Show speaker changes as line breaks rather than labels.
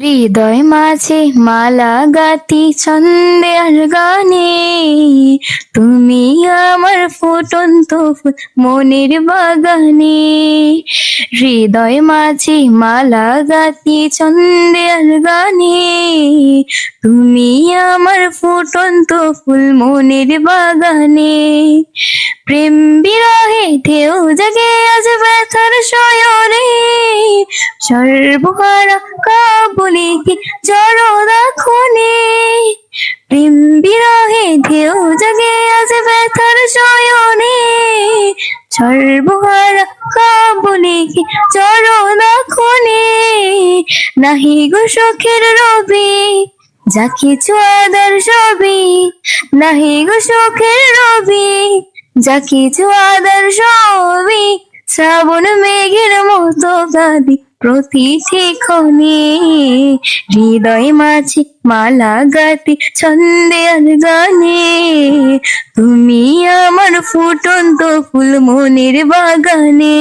হৃদয় মাঝে মালা গাতি ছন্দে আর গানে। তুমি আমার ফুটন্ত মনের বাগানে। হৃদয় মাঝে মালা গাতি ছন্দে গানে। তুমি আমার ফুটন্ত ফুল মনের বাগানে। প্রেম বিরহে ঢেউ জাগে আজ ব্যথার শয়নে। সর্বহারা কাবুলি কি জড়দা খুনে প্রেম বিরহে ঢেউ জাগে, আজ ব্যথার শয়নে। সর্বহারা কি জড়দা খুনে নাহি গো সখের রবি, যা কিছু আদার সবই। নাহি গো সখের রবি, যা কিছু আদার সবই। শ্রাবণ মেঘের মতো গাদি প্রতিটি ক্ষণে হৃদয় মাঝে মালা গাতি ছন্দে গানে। তুমি আমার ফুটন্ত ফুল মনের বাগানে।